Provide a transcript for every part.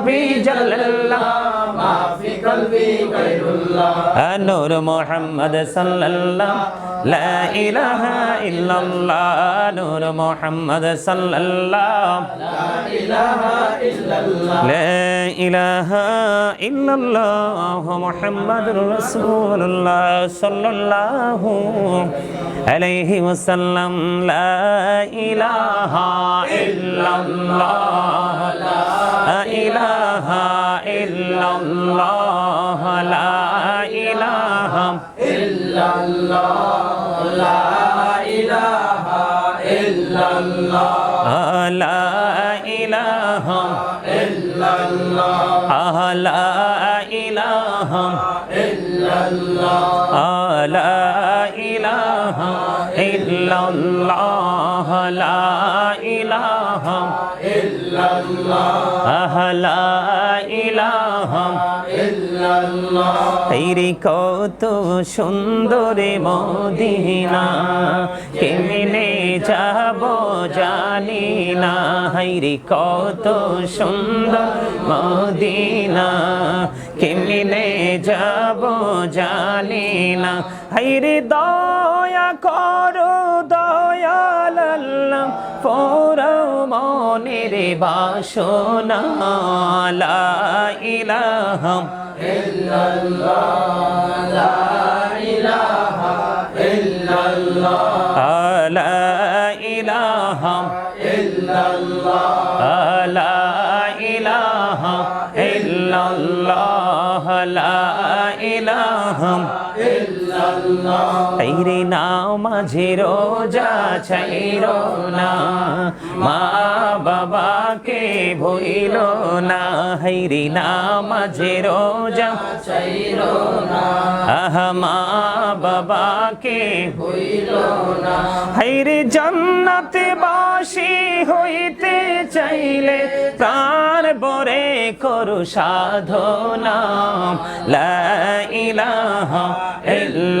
ربي جل الله ما في قلبي غير الله نور محمد صلى الله لا إله إلا الله نور محمد صلى الله لا إله إلا الله لا إله إلا الله محمد رسول الله صلى الله عليه وسلم لا إله إلا الله إله إلا الله لا إله তেরি কত সুন্দর মদিনা, কেমনে যাব জানি না। হাইরে কত সুন্দর মদিনা, কেমনে যাব জানি না। হাইরে দয়া করো দয়াল আল্লাহ ফোরাও মনের বাসনা। ইলাহা إلا الله لا إله إلا রে নাও মাঝে রোজা ছাইর না। মা বাবাকে ভইল না। রে নাও মাঝে রোজা ছাইর না। আহা, মা বাবাকে হইল না। রে জান্নাতে বাসি হইতে চাইলে প্রাণ বরে করু সাধনা। লা ইলাহা ইল্লা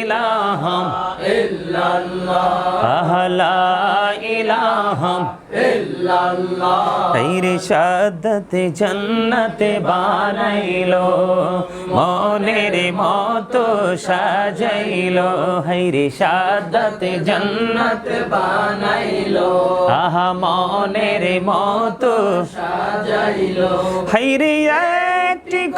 ইলাহাম। ইলাহাম। তৈর সাদত জন্নতে বানাইলো, মনের মত সাজাইলো। হৈরে সাদত জন্নত বানাইলো, আহ, মনের মত সাজাইলো। হৈরে একটি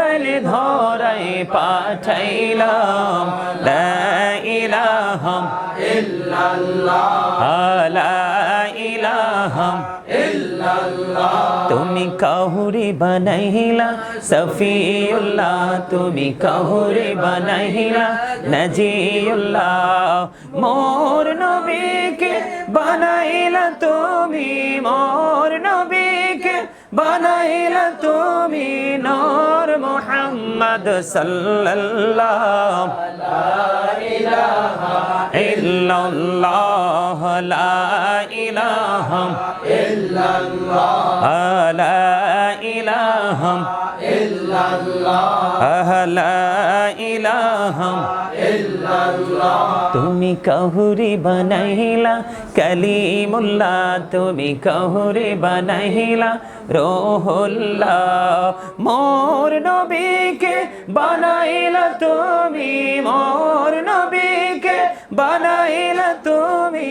জেনাইলে ধরাই পাঠাইলাম। লা ইল্লাল্লাহ। লা তুমি কাহুরি বানাইলা, সফিউল্লাহ। তুমি কাহুরে বানাইলা, নজিউল্লাহ। মোর নবীকে বানাইলা তুমি, মোর নবীকে বানাইলা তুমি নর মোহাম্মদ সাল্লাল্লাহ। ইল্লাল্লাহ লা ইলাহা তুমি কাহুরি বানাইলা, কালিমুল্লাহ। তুমি কাহুরি বানাইলা, রোহুল্লাহ। মোর নবীকে বানাইলা তুমি, মোর নবীকে বানাইলা তুমি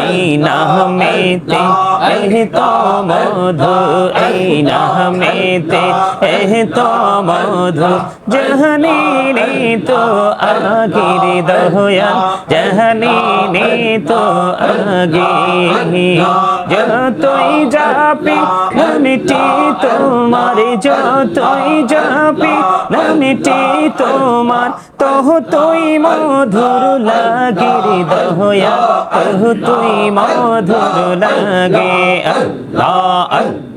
এই নামেতে এহ তো মধু, এই নামেতে এহ তো মধু। জহনি নে তো আগির দহয়া জহনি নে তো আগে। যতই যাপি, নামটি তোমার, যতই যাপি, নামটি তোমার তহ তুই মধুর লাগে দহয়া তুই মধুর লাগে। আল্লাহ আল্লাহ।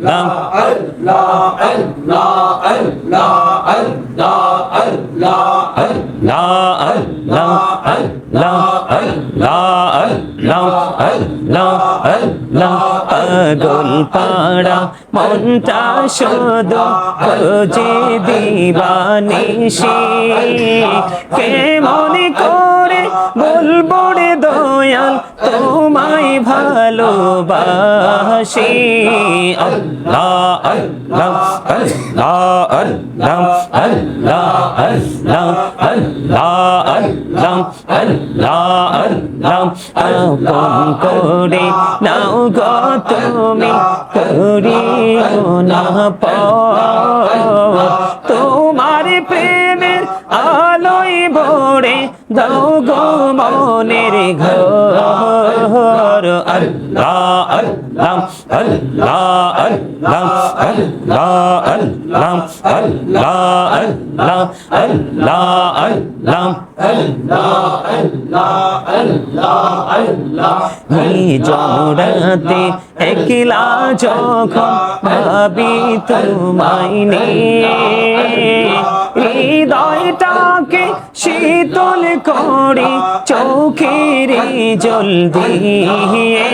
পাগল পাড়া মনটা শুধু খুঁজে দিবানিসি কে মনে করে বলব দয়াল তোমায় ভালোবাসি আল্লাহ আল্লাহ আল্লাহ আল্লাহ আল্লাহ আল্লাহ আল্লাহ আল্লাহ আল্লাহ আল্লাহ আপন করে নাও গো তুমি করিও না পাও তোমার প্রেমের আলোয় ভরে দাও গো মনের ঘর আল্লাহ আল্লাহ আল্লাহ আল্লাহ আল্লাহ আল্লাহ আল্লাহ আল্লাহ আল্লাহ আল্লাহ এই জমরাতে একলা যখন ভাবি তোমায় নিয়ে ¿Por qué শীতল করে চোখের জল দিয়ে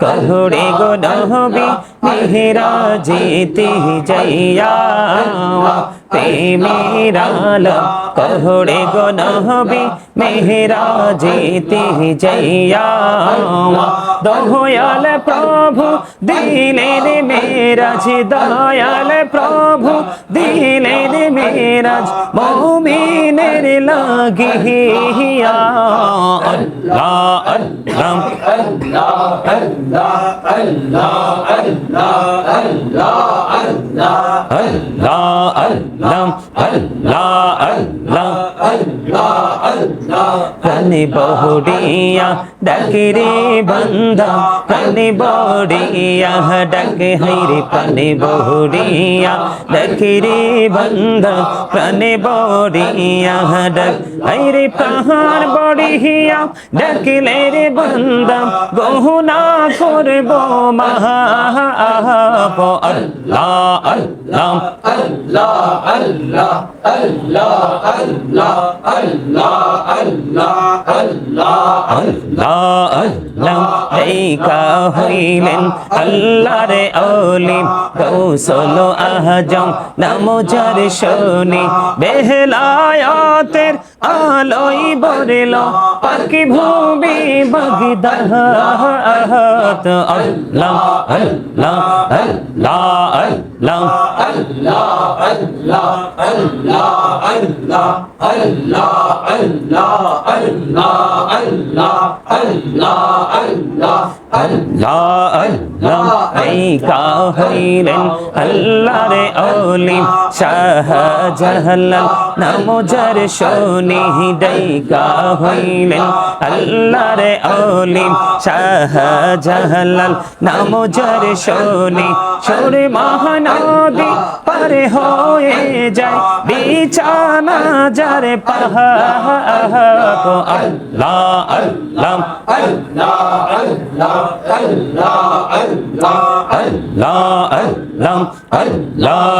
কহরে গো নহবি মেহরা जीती जैया ते मेरा ला कहड़े गो नबी मेरा जीती जैया দয়াল প্রভু দিলেন মেরাজ দয়াল প্রভু দিলেন মেরাজ মৌমিনের লাগিয়া আল্লাহ আল্লাহ আল্লাহ আল্লাহ আল্লাহ আল্লাহ প্রাণে বহুড়িয়া ডাকে রে বন্ধা প্রাণে বড়িয়া ডাকে হাইরে প্রাণে বহুড়িয়া ডাকে রে বন্ধা প্রাণে বড়িয়া ডাক হাইরে পাহাড় বড়িয়া ডাকলে রে বন্ধা গহনা করব মহা আল্লাহ আল্লাহ আল্লাহ আল্লাহ দেখা হইলেন আল্লাহর অলি কৌশল আহজম নামজার শনি বেহলায়াতের আলোই বরেল পাকি ভূমি বগদাহ আহত আল্লাহ আল্লাহ আল্লাহ আল্লাহ আল্লাহ আল্লাহ এইকা হইলেন আল্লাহ আল্লাহ আল্লাহ এই গাহিলেন আল্লাহ রে অলি শাহ জাহালাল নামজার শনি দেই গাহিলেন আল্লাহ রে অলি শাহ জাহালাল নামজার শনি সরে মহানদী পারে হয়ে যায় বিছানা যারে পাহা আল্লাহ আল্লাহ আল্লাহ আল্লাহ আল্লাহ আল্লাহ আল্লাহ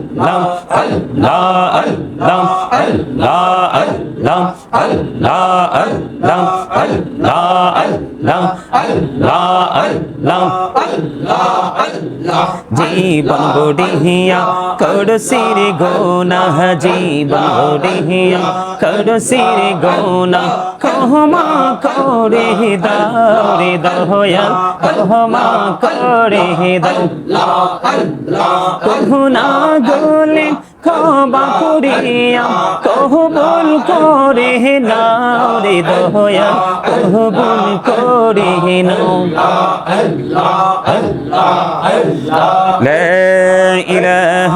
আল্লাহ আল্লাহ আল্লাহ আল্লাহ আল্লাহ আল্লাহ আল্লাহ আল্লাহ জীবন গড়িয়া করসির গোনা জীবন গড়িয়া করে দাও রে দয়া কহমা করে দাও কহুনা গলে ক্ষমা করিয়া কহবুল করে নাও রে দয়া কহবুল করে নাও لا إله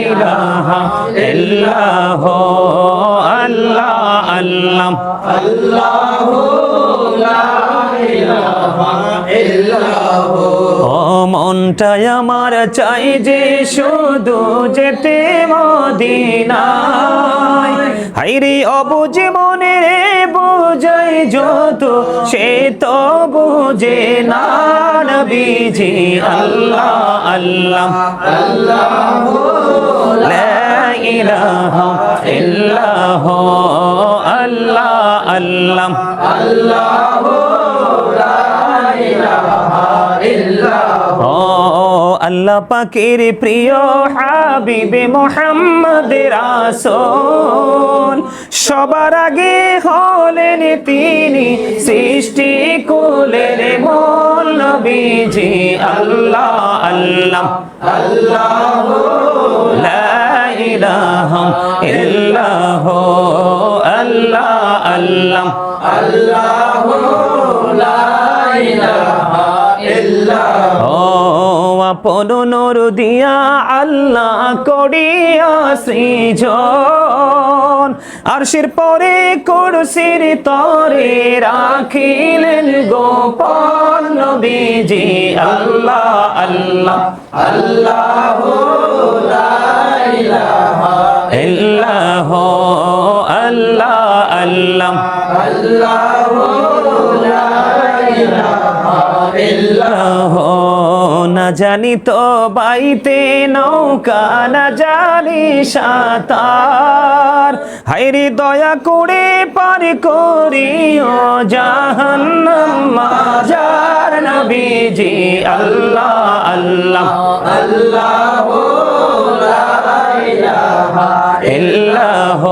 ইলাহা আল্লাহ আল্লাহ আল্লাহ লা ইলাহা মনটাই আমার চাই যে শুধু যেতে মদিনায়। হাইরে অবুজে মনে রে যত, সে তো বুঝে না নবীজি। আল্লাহ আল্লাহ। আল্লাহ ইলাহা ইল্লাহ। আল্লাহ আল্লাহ। ও আল্লাহ পাকের প্রিয় হাবিবে মোহাম্মদ রাসূল সবার আগে হলেন তিনি সৃষ্টি কুলের মূল আল্লাহ আল্লাহ আল্লাহ। লা ইলাহা ইল্লাহ। আল্লাহ আল্লাহ। ও আপন নূর দিয়া, আল্লাহ করিয়া সৃজন। আরশের পরে কুরসির তরে রাখিলেন গোপন নবীজি, আল্লাহ আল্লাহ আল্লাহ ইল্লাহ, আল্লাহ আল্লাহ আল্লাহ না জানি তো বাইতে নৌকা, না জানি সাতার। হাইরি দয়া করে পার করিও জাহান মাজার নবীজি, আল্লাহ আল্লাহ। আল্লাহ ইল্লাহ।